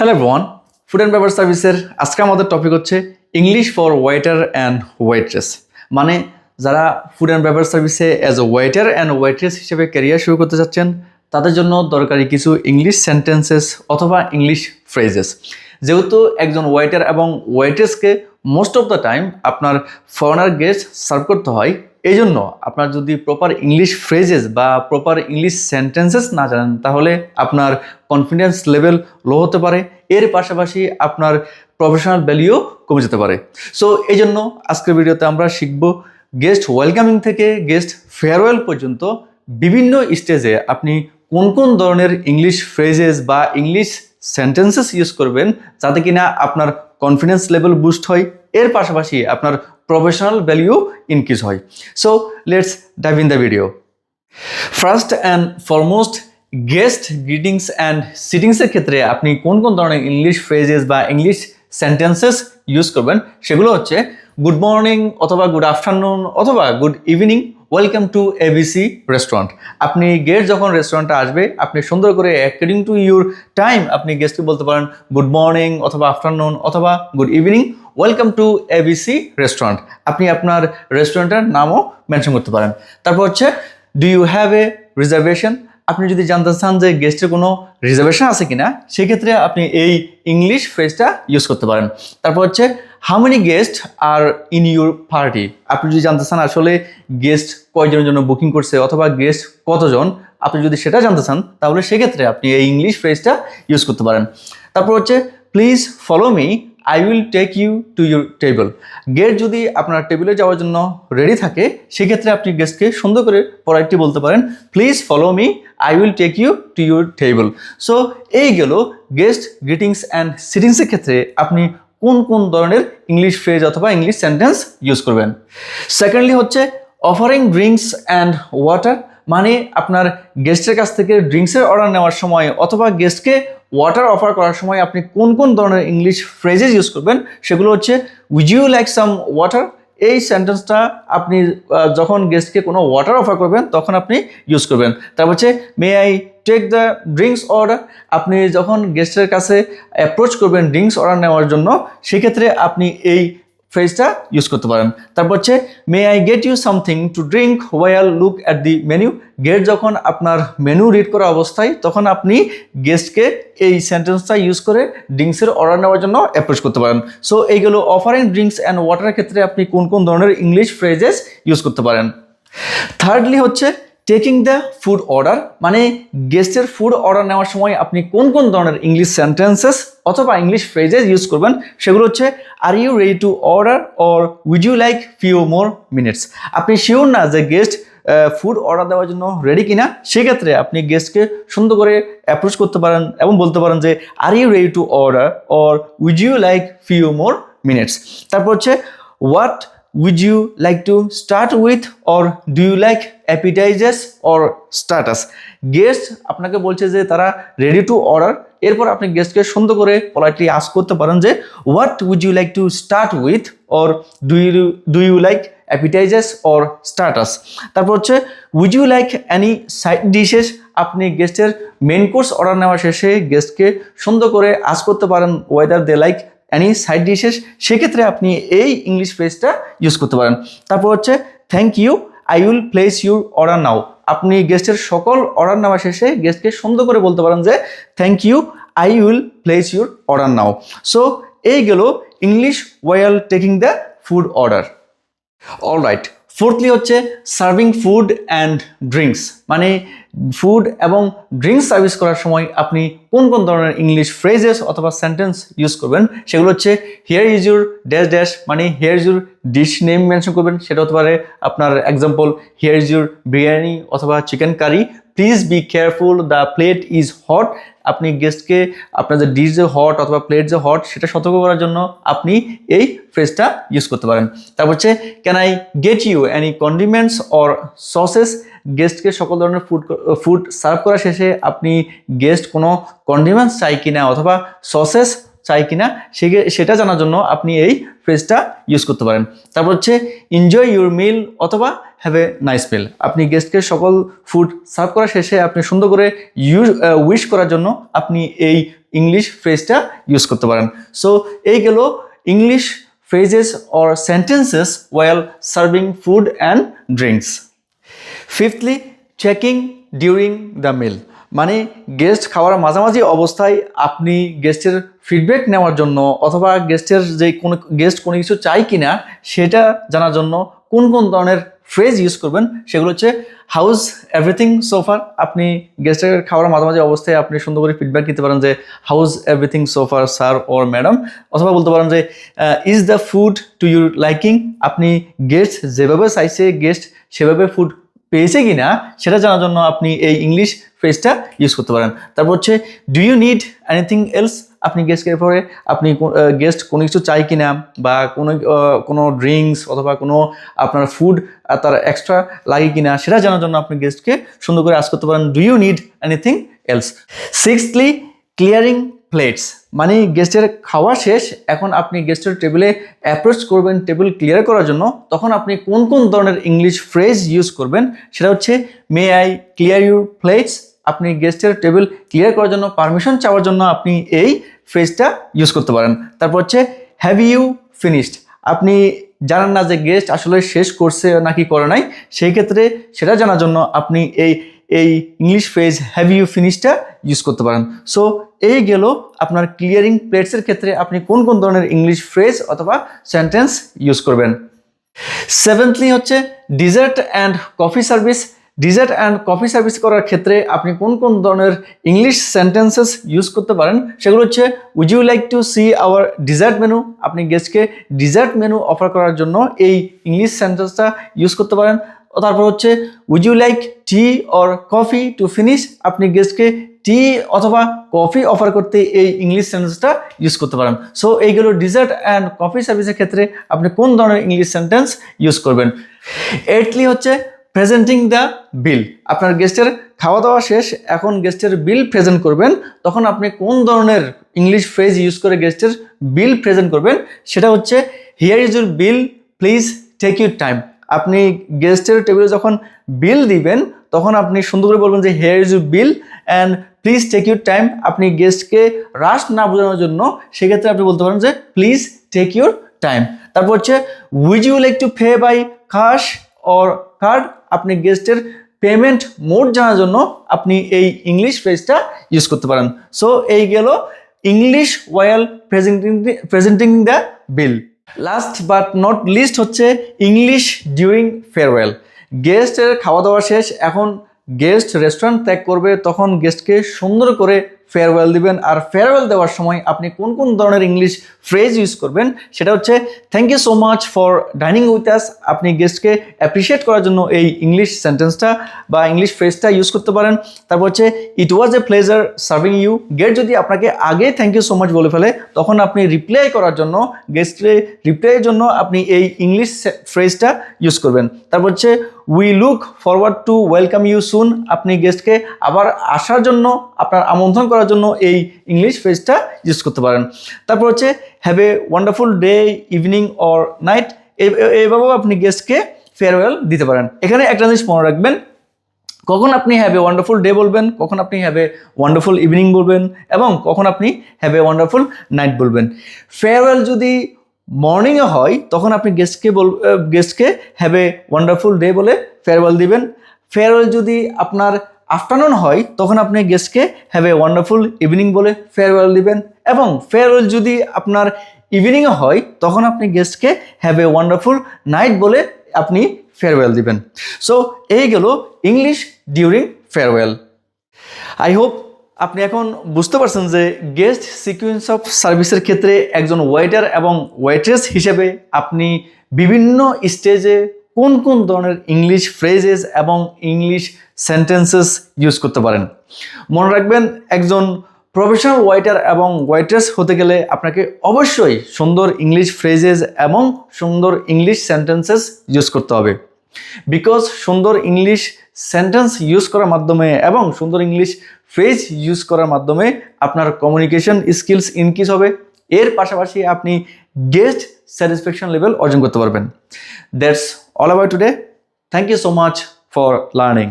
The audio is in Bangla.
Hello one food and beverage সার্ভিসের আজকে আমাদের টপিক হচ্ছে English for waiter and waitress মানে যারা ফুড অ্যান্ড বেভার সার্ভিসে as a waiter and waitress হিসেবে ক্যারিয়ার শুরু করতে চাচ্ছেন, তাদের জন্য দরকারি কিছু ইংলিশ সেন্টেন্সেস অথবা ইংলিশ ফ্রেজেস যেহেতু একজন ওয়েটার এবং ওয়েট্রেসকে মোস্ট অফ দ্য টাইম আপনার ফরেনার গেস্ট সার্ভ করতে হয় এই জন্য আপনার যদি প্রপার ইংলিশ ফ্রেজেস বা প্রপার ইংলিশ সেন্টেন্সেস না জানেন, তাহলে আপনার কনফিডেন্স লেভেল লো হতে পারে। এর পাশাপাশি আপনার প্রফেশনাল ভ্যালিও কমে যেতে পারে। সো এই জন্য আজকের ভিডিওতে আমরা শিখব গেস্ট ওয়েলকামিং থেকে গেস্ট ফেয়ারওয়েল পর্যন্ত বিভিন্ন স্টেজে আপনি কোন কোন ধরনের ইংলিশ ফ্রেজেস বা ইংলিশ সেন্টেন্সেস ইউজ করবেন, যাতে কিনা আপনার কনফিডেন্স লেভেল বুস্ট হয়। এর পাশাপাশি আপনার প্রফেশনাল ভ্যালিউ ইনক্রিজ হয়। So let's dive in the video first and foremost guest greetings and সিটিংসের ক্ষেত্রে আপনি কোন কোন ধরনের ইংলিশ ফ্রেজেস বা ইংলিশ সেন্টেন্সেস ইউজ করবেন, সেগুলো হচ্ছে গুড মর্নিং অথবা গুড আফটারনুন অথবা good evening welcome to ABC restaurant আপনি গেস্ট যখন রেস্টুরেন্টে আসবে, আপনি সুন্দর করে অ্যাকর্ডিং টু ইউর টাইম আপনি গেস্টকে বলতে পারেন গুড মর্নিং অথবা আফটারনুন অথবা good evening welcome to ABC restaurant আপনি আপনার রেস্টুরেন্টের নামও মেনশন করতে পারেন। তারপর হচ্ছে do you have a reservation আপনি যদি জানতে চান যে গেস্টের কোনো রিজার্ভেশন আছে কি না সেক্ষেত্রে আপনি এই ইংলিশ ফ্রেজটা ইউজ করতে পারেন। তারপর হচ্ছে how many guest are in your party আপনি যদি জানতে চান আসলে গেস্ট কয়জনের জন্য বুকিং করছে অথবা গেস্ট কতজন, আপনি যদি সেটা জানতে চান, তাহলে সেক্ষেত্রে আপনি এই ইংলিশ ফ্রেজটা ইউজ করতে পারেন। তারপর হচ্ছে please follow me I will take you to your table guest যদি আপনার টেবিলে যাওয়ার জন্য রেডি থাকে, সেক্ষেত্রে আপনি গেস্টকে সুন্দর করে পরাইটটি বলতে পারেন please follow me I will take you to your table so এই গেল গেস্ট গ্রিটিংস অ্যান্ড সিটিংসের ক্ষেত্রে আপনি কোন কোন ধরনের ইংলিশ ফ্রেজ অথবা ইংলিশ সেন্টেন্স ইউজ করবেন। সেকেন্ডলি হচ্ছে অফারিং ড্রিঙ্কস অ্যান্ড ওয়াটার মানে আপনার গেস্টের কাছ থেকে ড্রিঙ্কসের অর্ডার নেওয়ার সময় অথবা গেস্টকে ওয়াটার অফার করার সময় আপনি কোন কোন ধরনের ইংলিশ ফ্রেজেস ইউজ করবেন, সেগুলো হচ্ছে would you like some water এই সেন্টেন্সটা আপনি যখন গেস্টকে কোনো ওয়াটার অফার করবেন, তখন আপনি ইউজ করবেন। তারপর হচ্ছে may I take the drinks order আপনি যখন গেস্টের কাছে অ্যাপ্রোচ করবেন ড্রিঙ্কস অর্ডার নেওয়ার জন্য, সেক্ষেত্রে আপনি এই ফ্রেজটা ইউজ করতে পারেন। তারপর হচ্ছে may I get you something to drink while look at the menu gate যখন আপনার মেনু রিড করা অবস্থায়, তখন আপনি গেস্টকে এই সেন্টেন্সটা ইউজ করে ড্রিঙ্কসের অর্ডার নেওয়ার জন্য অ্যাপ্রোচ করতে পারেন। সো এইগুলো অফারিং ড্রিঙ্কস অ্যান্ড ওয়াটারের ক্ষেত্রে আপনি কোন কোন ধরনের ইংলিশ ফ্রেজেস ইউজ করতে পারেন। থার্ডলি হচ্ছে টেকিং দ্য ফুড অর্ডার মানে গেস্টের ফুড অর্ডার নেওয়ার সময় আপনি কোন কোন ধরনের ইংলিশ সেন্টেন্সেস অথবা ইংলিশ ফ্রেজেস ইউজ করবেন, সেগুলো হচ্ছে are you ready to order or would you like few more minutes আপনি শিওর না যে গেস্ট ফুড অর্ডার দেওয়ার জন্য রেডি কিনা, সেক্ষেত্রে আপনি গেস্টকে সুন্দর করে অ্যাপ্রোচ করতে পারেন এবং বলতে পারেন যে are you ready to order or would you like few more minutes তারপর হচ্ছে what would you like to start with or do you like appetizers or starters guest আপনাকে বলছে যে তারা রেডি টু অর্ডার এরপর আপনি গেস্টকে সুন্দর করে পলাইটলি আস করতে পারেন যে what would you like to start with or do you do you like appetizers or starters তারপর হচ্ছে would you like any side dishes আপনি গেস্টের মেন কোর্স অর্ডার নেওয়া শেষে গেস্টকে সুন্দর করে আস করতে পারেন whether they like any side dishes সেক্ষেত্রে আপনি এই ইংলিশ ফ্রেজটা ইউজ করতে পারেন। তারপর হচ্ছে thank you I will place your order now আপনি গেস্টের সকল অর্ডার নেওয়া শেষে গেস্টকে সুন্দর করে বলতে পারেন যে thank you I will place your order now so এই গেল English while taking the food order alright fourthly হচ্ছে সার্ভিং ফুড অ্যান্ড ড্রিঙ্কস মানে ফুড এবং ড্রিঙ্কস সার্ভিস করার সময় আপনি কোন কোন ধরনের ইংলিশ ফ্রেজেস অথবা সেন্টেন্স ইউজ করবেন, সেগুলো হচ্ছে here is your dash dash মানে here is your dish name mention করবেন, সেটা হতে পারে আপনার example here is your biryani অথবা chicken curry please be careful the plate is hot আপনি গেস্টকে আপনার যে ডিশ যে হট অথবা প্লেট যে হট সেটা সতর্ক করার জন্য আপনি এই ফ্রেজটা ইউজ করতে পারেন। তারপর হচ্ছে can I get you any condiments or sauces গেস্টকে সকল ধরনের ফুড ফুড সার্ভ করা শেষে আপনি গেস্ট কোনো কন্ডিমেন্টস চাই কিনা অথবা সসেস চাই কিনা সেটা জানার জন্য আপনি এই ফ্রেজটা ইউজ করতে পারেন। তারপর হচ্ছে এনজয় ইউর মিল অথবা হ্যাভ এ নাইস মিল আপনি গেস্টকে সকল ফুড সার্ভ করা শেষে আপনি সুন্দর করে ইউজ উইশ করার জন্য আপনি এই ইংলিশ ফ্রেজটা ইউজ করতে পারেন। সো এই গেল English phrases or sentences while serving food and drinks fifthly checking during the meal মানে গেস্ট খাওয়ার মাঝামাঝি অবস্থায় আপনি গেস্টের ফিডব্যাক নেওয়ার জন্য অথবা গেস্টের যে কোনো গেস্ট কোনো কিছু চাই কি না সেটা জানার জন্য কোন কোন ধরনের ফ্রেজ ইউজ করবেন সেগুলো হচ্ছে হাউস এভরিথিং সোফার আপনি গেস্টের খাওয়ার মাঝামাঝি অবস্থায় আপনি সুন্দর করে ফিডব্যাক দিতে পারেন যে how's everything so far sir or madam অথবা বলতে পারেন যে is the food to your liking আপনি গেস্ট যেভাবে চাইছে গেস্ট সেভাবে ফুড পেয়েছে কি না সেটা জানার জন্য আপনি এই ইংলিশ ফ্রেজটা ইউজ করতে পারেন। তারপর হচ্ছে do you need anything else আপনি গেস্টকে পরে আপনি গেস্ট কোনো কিছু চাই কি না বা কোনো কোনো ড্রিঙ্কস অথবা কোনো আপনার ফুড তার এক্সট্রা লাগে কি না সেটা জানার জন্য আপনি গেস্টকে সুন্দর করে আজ করতে পারেন do you need anything else sixthly clearing plates মানে গেস্টের খাওয়া শেষ, এখন আপনি গেস্টের টেবিলে অ্যাপ্রোচ করবেন টেবিল ক্লিয়ার করার জন্য, তখন আপনি কোন কোন ধরনের ইংলিশ ফ্রেজ ইউজ করবেন, সেটা হচ্ছে may I clear your plates আপনি গেস্টের টেবিল ক্লিয়ার করার জন্য পারমিশন চাওয়ার জন্য আপনি এই ফ্রেজটা ইউজ করতে পারেন। তারপর হচ্ছে হ্যাভ ইউ ফিনিশড আপনি জানেন না যে গেস্ট আসলে শেষ করছে নাকি করে নাই, সেই ক্ষেত্রে সেটা জানার জন্য আপনি এই এই ইংলিশ ফ্রেজ হ্যাভ ইউ ফিনিশটা ইউজ করতে পারেন। সো এই গেল আপনার ক্লিয়ারিং প্লেটসের ক্ষেত্রে আপনি কোন কোন ধরনের ইংলিশ ফ্রেজ অথবা সেন্টেন্স ইউজ করবেন। সেভেন্থলি হচ্ছে dessert and coffee service dessert and coffee service করার ক্ষেত্রে আপনি কোন কোন ধরনের ইংলিশ সেন্টেন্সেস ইউজ করতে পারেন। সেগুলো হচ্ছে would you like to see our dessert menu আপনি গেস্টকে ডিজার্ট মেনু অফার করার জন্য এই ইংলিশ সেন্টেন্সটা ইউজ করতে পারেন। তারপর হচ্ছে would you like tea or coffee to finish আপনি গেস্টকে টি অথবা কফি অফার করতে এই ইংলিশ সেন্টেন্সটা ইউজ করতে পারেন। সো এইগুলো ডিজার্ট অ্যান্ড কফি সার্ভিসের ক্ষেত্রে আপনি কোন ধরনের ইংলিশ সেন্টেন্স ইউজ করবেন? এইটলি হচ্ছে প্রেজেন্টিং দ্য বিল আপনার গেস্টের খাওয়া দাওয়া শেষ, এখন গেস্টের বিল প্রেজেন্ট করবেন। তখন আপনি কোন ধরনের ইংলিশ ফ্রেজ ইউজ করে গেস্টের বিল প্রেজেন্ট করবেন? সেটা হচ্ছে here is your bill please take your time আপনি গেস্টের টেবিলে যখন বিল দিবেন, তখন আপনি সুন্দর করে বলবেন যে here is your bill and please take your time আপনি গেস্টকে রাশ না বোঝানোর জন্য সেক্ষেত্রে আপনি বলতে পারেন যে প্লিজ টেক ইউর টাইম তারপর হচ্ছে would you like to pay by cash or card আপনি গেস্টের পেমেন্ট মোড জানার জন্য আপনি এই ইংলিশ ফ্রেজটা ইউজ করতে পারেন। সো এই গেল English while presenting presenting the bill last but not least হচ্ছে ইংলিশ ডিউরিং ফেয়ারওয়েল গেস্টের খাওয়া দাওয়া শেষ, এখন গেস্ট রেস্টুরেন্ট ত্যাগ করবে, তখন গেস্টকে সুন্দর করে ফেয়ারওয়েল দিবেন। আর ফেয়ারওয়েল দেওয়ার সময় আপনি কোন কোন ধরনের ইংলিশ ফ্রেজ ইউজ করবেন, সেটা হচ্ছে thank you so much for dining with us আপনি গেস্টকে অ্যাপ্রিসিয়েট করার জন্য এই ইংলিশ সেন্টেন্সটা বা ইংলিশ ফ্রেজটা ইউজ করতে পারেন। তারপর হচ্ছে it was a pleasure serving you gate যদি আপনাকে আগে থ্যাংক ইউ সো মাচ বলে ফেলে, তখন আপনি রিপ্লাই করার জন্য গেস্টে রিপ্লাইয়ের জন্য আপনি এই ইংলিশ ফ্রেজটা ইউজ করবেন। তারপর হচ্ছে we look forward to welcome you soon আপনি গেস্টকে আবার আসার জন্য, আপনার আমন্ত্রণ করার জন্য এই ইংলিশ ফ্রেজটা ইউজ করতে পারেন। তারপর হচ্ছে have a wonderful day evening or night এইভাবেও আপনি গেস্টকে ফেয়ারওয়েল দিতে পারেন। এখানে একটা জিনিস মনে রাখবেন, কখন আপনি হ্যাভ এ ওয়ান্ডারফুল ডে বলবেন, কখন আপনি হ্যাভ এ ওয়ান্ডারফুল ইভিনিং বলবেন, এবং কখন আপনি হ্যাভ এ ওয়ান্ডারফুল নাইট বলবেন। ফেয়ারওয়েল যদি মর্নিংয়ে হয়, তখন আপনি গেস্টকে বল গেস্টকে হ্যাভ এ ওয়ান্ডারফুল ডে বলে ফেয়ারওয়েল দিবেন। ফেয়ারওয়েল যদি আপনার আফটারনুন হয়, তখন আপনি গেস্টকে হ্যাভ এ ওয়ান্ডারফুল ইভিনিং বলে ফেয়ারওয়েল দিবেন। এবং ফেয়ারওয়েল যদি আপনার ইভিনিংয়ে হয়, তখন আপনি গেস্টকে হ্যাভ এ ওয়ান্ডারফুল নাইট বলে আপনি ফেয়ারওয়েল দিবেন। সো এই গেল English during farewell I hope আপনি এখন বুঝতে পারছেন যে গেস্ট সিকুয়েন্স অফ সার্ভিসের ক্ষেত্রে একজন ওয়েটার এবং ওয়েট্রেস হিসেবে আপনি বিভিন্ন স্টেজে কোন কোন ধরনের ইংলিশ ফ্রেজেস এবং ইংলিশ সেন্টেন্সেস ইউজ করতে পারেন। মনে রাখবেন, একজন প্রফেশনাল ওয়েটার এবং ওয়েট্রেস হতে গেলে আপনাকে অবশ্যই সুন্দর ইংলিশ ফ্রেজেস এবং সুন্দর ইংলিশ সেন্টেন্সেস ইউজ করতে হবে। বিকজ সুন্দর ইংলিশ সেন্টেন্স ইউজ করার মাধ্যমে এবং সুন্দর ইংলিশ ফ্রেজ ইউজ করার মাধ্যমে আপনার কমিউনিকেশন স্কিলস ইনক্রিজ হবে। এর পাশাপাশি আপনি গেস্ট স্যাটিসফ্যাকশন লেভেল অর্জন করতে পারবেন। That's all about today thank you so much for learning